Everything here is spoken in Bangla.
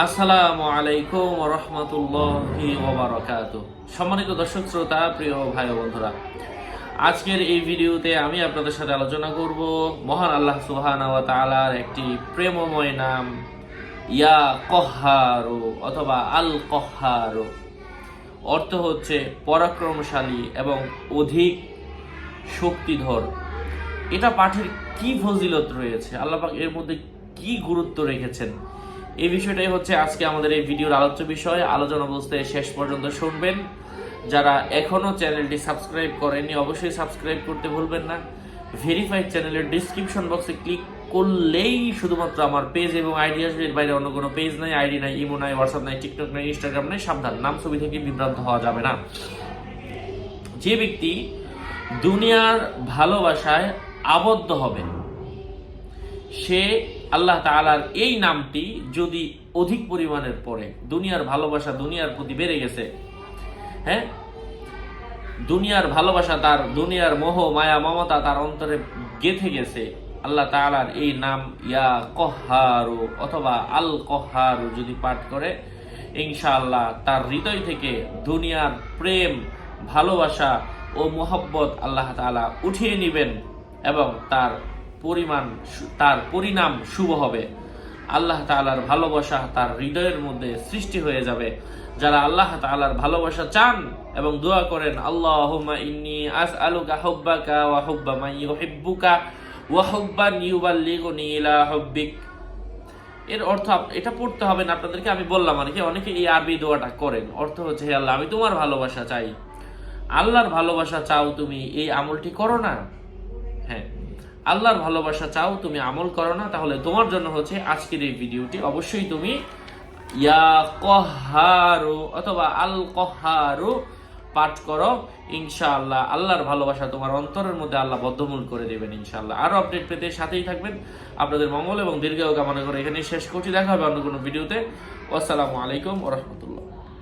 আসসালামু আলাইকুম রহমতুল্লাহি ওবরাকাত সম্মানিত দর্শক, শ্রোতা, প্রিয় ভাই বন্ধুরা, আজকের এই ভিডিওতে আমি আপনাদের সাথে আলোচনা করব মহান আল্লাহ ওয়া তাআলার একটি প্রেমময় নাম, ইয়া কহারো অথবা আল কহারো। অর্থ হচ্ছে পরাক্রমশালী এবং অধিক শক্তিধর। এটা পাঠের কি ফজিলত রয়েছে? আল্লাপাক এর মধ্যে কি গুরুত্ব রেখেছেন? এই বিষয়টাই হচ্ছে আজকে আমাদের এই ভিডিওর আলোচ্য বিষয়। আলোচনা বুঝতে শেষ পর্যন্ত শুনবেন। যারা এখনও চ্যানেলটি সাবস্ক্রাইব করেননি, অবশ্যই সাবস্ক্রাইব করতে ভুলবেন না। ভেরিফাইড চ্যানেলের ডিসক্রিপশন বক্সে ক্লিক করলেই শুধুমাত্র আমার পেজ এবং আইডি আসবে। এর বাইরে অন্য কোনো পেজ নাই। আইডি নাই ইমো নাই হোয়াটসঅ্যাপ নাই টিকটক নাই ইনস্টাগ্রাম নাই, সাবধান। নাম, ছবি থেকে বিভ্রান্ত হওয়া যাবে না। যে ব্যক্তি দুনিয়ার ভালোবাসায় আবদ্ধ হবে, সে আল্লাহ তাআলার এই নামটি যদি অধিক পরিমাণের পড়ে, দুনিয়ার ভালোবাসা দুনিয়ার প্রতি বেড়ে গেছে হ্যাঁ? দুনিয়ার ভালোবাসা তার, দুনিয়ার মোহ, মায়া, মমতা তার অন্তরে গেথে গেছে, আল্লাহ তাআলার এই নাম ইয়া কহারু অথবা আল কহারু যদি পাঠ করে, ইনশাআল্লাহ তার হৃদয় থেকে দুনিয়ার প্রেম, ভালোবাসা ও মোহব্বত আল্লাহ তাআলা উঠিয়ে নেবেন এবং তার পরিমাণ তার পরিণাম শুভ হবে। আল্লাহ তাআলার ভালোবাসা তার হৃদয়ের মধ্যে সৃষ্টি হয়ে যাবে। যারা আল্লাহ তাআলার ভালোবাসা চান এবং দোয়া করেন, আল্লাহুম্মা ইন্নী আসআলুকা হুব্বাকা ওয়া হুব্বা মান ইউহিব্বুকা ওয়া হুব্বান ইউবাল্লিগুনি ইলা হুব্বিক। এর অর্থ এটা পড়তে হবে না, আপনাদেরকে আমি বললাম আর কি, অনেকে এই আরবি দোয়াটা করেন। অর্থ হচ্ছে, হে আল্লাহ, আমি তোমার ভালোবাসা চাই। আল্লাহর ভালোবাসা চাও তুমি, এই আমলটি করো না। হ্যাঁ। আল্লাহর ভালোবাসা চাও, তুমি আমল করো না, তাহলে তোমার জন্য হচ্ছে আজকের এই ভিডিওটি। অবশ্যই তুমি ইয়া কহারু অথবা আল কহারু পাঠ করো, ইনশাআল্লাহ। আল্লাহর ভালোবাসা তোমার অন্তরের মধ্যে আল্লাহ বদ্ধমূল করে দেবেন, ইনশাআল্লাহ। আরও আপডেট পেতে সাথেই থাকবেন। আপনাদের মঙ্গল এবং দীর্ঘ কামনা করে এখানে শেষ করছি। দেখা হবে অন্য কোনো ভিডিওতে। আসসালামু আলাইকুম ওরহমতুল্লাহ